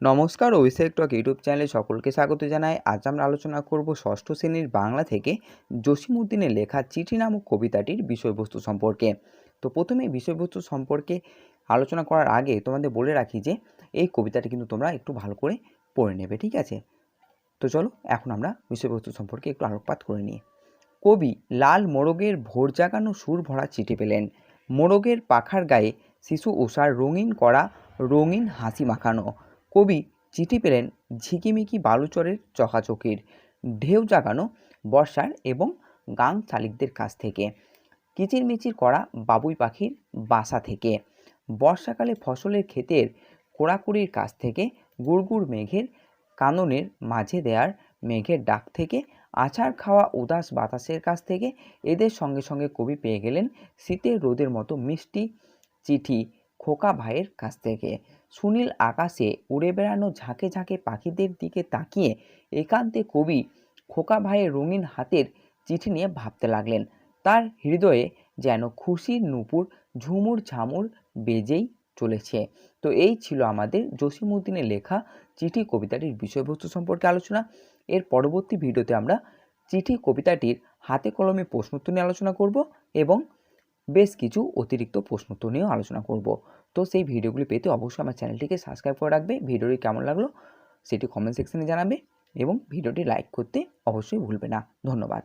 নমস্কার, অভিষেক টক ইউটিউব চ্যানেলে সকলকে স্বাগত জানাই। আজ আমরা আলোচনা করব ষষ্ঠ শ্রেণির বাংলা থেকে জসিমুদ্দিনের লেখা চিঠি নামক কবিতাটির বিষয়বস্তু সম্পর্কে। তো প্রথমে বিষয়বস্তু সম্পর্কে আলোচনা করার আগে তোমাদের বলে রাখি যে, এই কবিতাটি কিন্তু তোমরা একটু ভালো করে পড়ে নেবে, ঠিক আছে? তো চলো এখন আমরা বিষয়বস্তু সম্পর্কে একটু আলোকপাত করে নিই। কবি লাল মোরগের ভোর জাগানো সুর ভরা চিঠি পেলেন। মোরগের পাখার গায়ে শিশু উষার রঙিন করা রঙিন হাসি মাখানো। কবি চিঠি পেলেন ঝিকিমিকি বালুচরের চকাচকির ঢেউ জাগানো বর্ষার এবং গাং চালিকদের কাছ থেকে। কিচিরমিচির করা বাবুই পাখির বাসা থেকে। বর্ষাকালে ফসলের ক্ষেতের কোড়াকুড়ির কাছ থেকে গুড়গুড় মেঘের কাননের মাঝে দেয়ার মেঘের ডাক থেকে আছাড় খাওয়া উদাস বাতাসের কাছ থেকে এদের সঙ্গে সঙ্গে কবি পেয়ে গেলেন শীতের রোদের মতো মিষ্টি চিঠি। খোকা ভাইয়ের কাছ থেকে। সুনীল আকাশে উড়ে বেড়ানো ঝাঁকে ঝাঁকে পাখিদের দিকে তাকিয়ে একান্তে কবি খোকা ভাইয়ের রঙিন হাতের চিঠি নিয়ে ভাবতে লাগলেন। তার হৃদয়ে যেন খুশির নূপুর, ঝুমুর ঝামুর বেজেই চলেছে। তো এই ছিল আমাদের জসিমুদ্দিনের লেখা চিঠি কবিতাটির বিষয়বস্তু সম্পর্কে আলোচনা। এর পরবর্তী ভিডিওতে আমরা চিঠি কবিতাটির হাতে কলমে প্রশ্নোত্তর নিয়ে আলোচনা করব এবং বেশ কিছু অতিরিক্ত প্রশ্নোত্তর নিয়েও আলোচনা করব। তো সেই ভিডিওগুলি পেতে অবশ্যই আমার চ্যানেলটিকে সাবস্ক্রাইব করে রাখবে। ভিডিওটি কেমন লাগল সেটি কমেন্ট সেকশনে জানাবে এবং ভিডিওটি লাইক করতে অবশ্যই ভুলবে না। ধন্যবাদ।